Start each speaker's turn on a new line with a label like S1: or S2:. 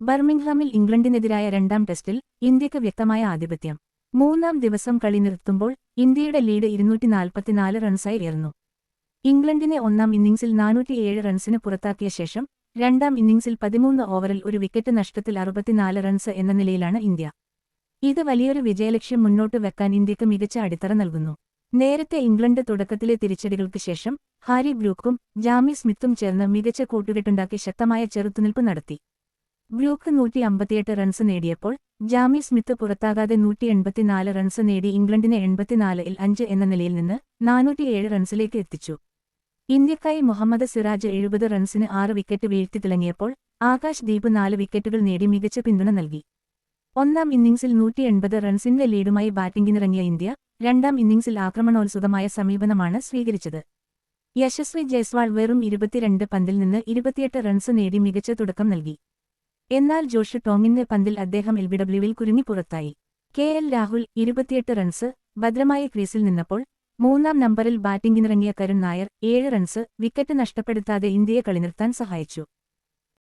S1: ബർമിംഗ്ഹാമിൽ ഇംഗ്ലണ്ടിനെതിരായ രണ്ടാം ടെസ്റ്റിൽ ഇന്ത്യയ്ക്ക് വ്യക്തമായ ആധിപത്യം. മൂന്നാം ദിവസം കളി നിർത്തുമ്പോൾ ഇന്ത്യയുടെ ലീഡ് ഇരുന്നൂറ്റി നാൽപ്പത്തിനാല് റൺസായി ഉയർന്നു. ഇംഗ്ലണ്ടിനെ ഒന്നാം ഇന്നിംഗ്സിൽ നാനൂറ്റിയേഴ് റൺസിന് പുറത്താക്കിയ ശേഷം രണ്ടാം ഇന്നിംഗ്സിൽ പതിമൂന്ന് ഓവറിൽ ഒരു വിക്കറ്റ് നഷ്ടത്തിൽ അറുപത്തിനാല് റൺസ് എന്ന നിലയിലാണ് ഇന്ത്യ. ഇത് വലിയൊരു വിജയലക്ഷ്യം മുന്നോട്ട് വെക്കാൻ ഇന്ത്യയ്ക്ക് മികച്ച അടിത്തറ നൽകുന്നു. നേരത്തെ ഇംഗ്ലണ്ട് തുടക്കത്തിലെ തിരിച്ചടികൾക്ക് ശേഷം ഹാരി ബ്രൂക്കും ജാമി സ്മിത്തും ചേർന്ന് മികച്ച കൂട്ടുകെട്ടുണ്ടാക്കി ശക്തമായ ചെറുത്തുനിൽപ്പ് നടത്തി. ബ്രൂക്ക് നൂറ്റി അമ്പത്തിയെട്ട് റൺസ് നേടിയപ്പോൾ ജാമി സ്മിത്ത് പുറത്താകാതെ നൂറ്റി എൺപത്തിനാല് റൺസ് നേടി ഇംഗ്ലണ്ടിനെ എൺപത്തിനാലിൽ അഞ്ച് എന്ന നിലയിൽ നിന്ന് നാനൂറ്റിയേഴ് റൺസിലേക്ക് എത്തിച്ചു. ഇന്ത്യക്കായി മുഹമ്മദ് സിറാജ് എഴുപത് റൺസിന് ആറ് വിക്കറ്റ് വീഴ്ത്തി തിളങ്ങിയപ്പോൾ ആകാശ് ദീപ് നാല് വിക്കറ്റുകൾ നേടി മികച്ച പിന്തുണ നൽകി. ഒന്നാം ഇന്നിംഗ്സിൽ നൂറ്റി എൺപത് റൺസിന്റെ ലീഡുമായി ബാറ്റിംഗിനിറങ്ങിയ ഇന്ത്യ രണ്ടാം ഇന്നിംഗ്സിൽ ആക്രമണോത്സുകമായ സമീപനമാണ് സ്വീകരിച്ചത്. യശസ്വി ജയ്സ്വാൾ വെറും ഇരുപത്തിരണ്ട് പന്തിൽ നിന്ന് ഇരുപത്തിയെട്ട് റൺസ് നേടി മികച്ച തുടക്കം നൽകി. എന്നാൽ ജോഷ് ടോമിന്റെ പന്തിൽ അദ്ദേഹം എൽബിഡബ്ല്യുവിൽ കുരുങ്ങി പുറത്തായി. കെ എൽ രാഹുൽ ഇരുപത്തിയെട്ട് റൺസ് ഭദ്രമായ ക്രീസിൽ നിന്നപ്പോൾ മൂന്നാം നമ്പറിൽ ബാറ്റിംഗിനിറങ്ങിയ കരുൺ നായർ ഏഴ് റൺസ് വിക്കറ്റ് നഷ്ടപ്പെടുത്താതെ ഇന്ത്യയെ കളിനിർത്താൻ സഹായിച്ചു.